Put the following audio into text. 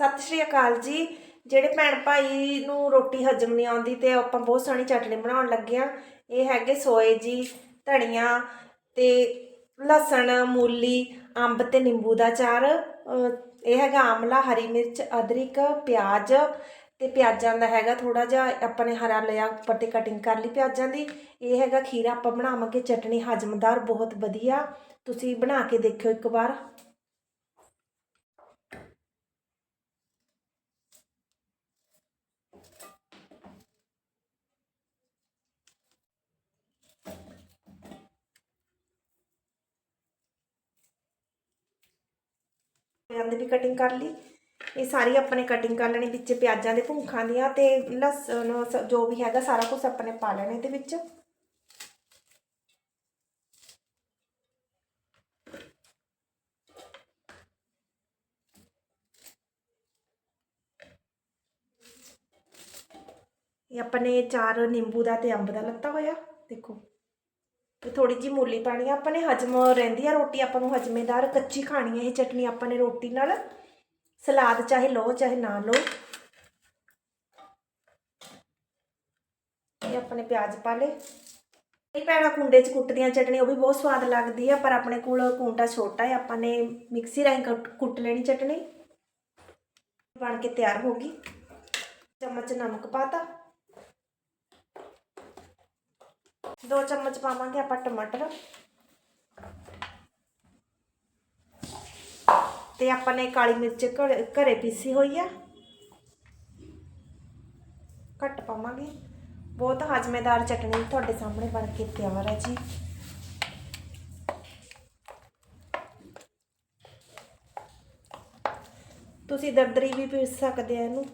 ਸਤਿ ਸ਼੍ਰੀ ਅਕਾਲ ਜੀ। ਜਿਹੜੇ ਭੈਣ ਭਾਈ ਨੂੰ ਰੋਟੀ ਹਜਮ ਨਹੀਂ ਆਉਂਦੀ ਤੇ ਆਪਾਂ ਬਹੁਤ ਸੋਹਣੀ ਚਟਨੀ ਬਣਾਉਣ ਲੱਗੇ ਆ, ਇਹ ਹੈਗੇ ਸੋਏ ਜੀ, ਧਨੀਆ ਤੇ ਲਸਣ, ਮੂਲੀ, ਅੰਬ ਤੇ ਨਿੰਬੂ ਦਾ ਚਾਰ। ਇਹ ਹੈਗਾ ਆਮਲਾ, ਹਰੀ ਮਿਰਚ, ਅਦਰਕ, ਪਿਆਜ਼ ਤੇ ਪਿਆਜ਼ਾਂ ਦਾ ਹੈਗਾ ਥੋੜਾ ਜਿਹਾ, ਆਪਾਂ ਨੇ ਹਰਾ ਲਿਆ ਉੱਪਰ ਤੇ ਕਟਿੰਗ ਕਰ ਲਈ ਪਿਆਜ਼ਾਂ ਦੀ। ਇਹ ਹੈਗਾ ਖੀਰਾ, ਆਪਾਂ ਬਣਾਵਾਂਗੇ ਚਟਨੀ ਹਜਮਦਾਰ, ਬਹੁਤ ਵਧੀਆ। ਤੁਸੀਂ ਬਣਾ ਕੇ ਦੇਖਿਓ ਇੱਕ ਵਾਰ। ਪਿਆਜ਼ਾਂ ਦੀ ਵੀ ਕਟਿੰਗ ਕਰ ਲਈ। ਇਹ ਸਾਰੀ ਆਪਣੇ ਕਟਿੰਗ ਕਰ ਲੈਣੀ ਵਿੱਚ ਪਿਆਜ਼ਾਂ ਦੇ ਭੁੰਖਾਂ ਦੀਆਂ ਤੇ ਲਸਣ ਜੋ ਵੀ ਹੈਗਾ ਸਾਰਾ ਕੁਝ ਆਪਣੇ ਪਾ ਲੈਣਾ ਇਹਦੇ ਵਿੱਚ। ਇਹ ਆਪਣੇ ਚਾਰ ਨਿੰਬੂ ਦਾ ਤੇ ਅੰਬ ਦਾ ਲੱਤਾ ਹੋਇਆ, ਦੇਖੋ। ਤੇ ਥੋੜੀ ਜੀ ਮੂਲੀ ਪਾਣੀ ਆ। ਆਪਾਂ ਨੇ ਹਜਮ ਰਹਿੰਦੀ ਆ ਰੋਟੀ, ਆਪਾਂ ਨੂੰ ਹਜਮੇਦਾਰ ਕੱਚੀ ਖਾਣੀ ਹੈ ਇਹ ਚਟਨੀ, ਆਪਾਂ ਨੇ ਰੋਟੀ ਨਾਲ। ਸਲਾਦ ਚਾਹੇ ਲਓ, ਚਾਹੇ ਨਾ ਲਓ। ਇਹ ਆਪਾਂ ਨੇ ਪਿਆਜ਼ ਪਾ ਲੇ ਇਹ ਪੈਣਾ ਕੁੰਡੇ 'ਚ ਕੁੱਟਦੀਆਂ ਚਟਨੀ ਉਹ ਵੀ ਬਹੁਤ ਸਵਾਦ ਲੱਗਦੀ ਆ, ਪਰ ਆਪਣੇ ਕੋਲ ਕੁੰਡਾ ਛੋਟਾ ਹੈ ਆਪਾਂ ਨੇ ਮਿਕਸੀ ਰਾਹੀਂ ਕੁੱਟ- ਕੁੱਟ ਲੈਣੀ ਚਟਨੀ। ਬਣ ਕੇ ਤਿਆਰ ਹੋ ਗਈ। ਚਮਚ ਨਮਕ ਪਾਤਾ ਦੋ ਚਮਚ ਪਾਵਾਂਗੇ ਆਪਾਂ ਟਮਾਟਰ। ਤੇ ਆਪਾਂ ਨੇ ਕਾਲੀ ਮਿਰਚ ਘਰੇ ਪੀਸੀ ਹੋਈ ਆ। ਘੱਟ ਪਾਵਾਂਗੇ। ਬਹੁਤ ਹਜਮੇਦਾਰ ਚਟਣੀ ਤੁਹਾਡੇ ਸਾਹਮਣੇ ਬਣ ਕੇ ਤਿਆਰ ਹੈ ਜੀ। ਤੁਸੀਂ ਦਰਦਰੀ ਵੀ ਪੀਸ ਸਕਦੇ ਆ ਇਹਨੂੰ।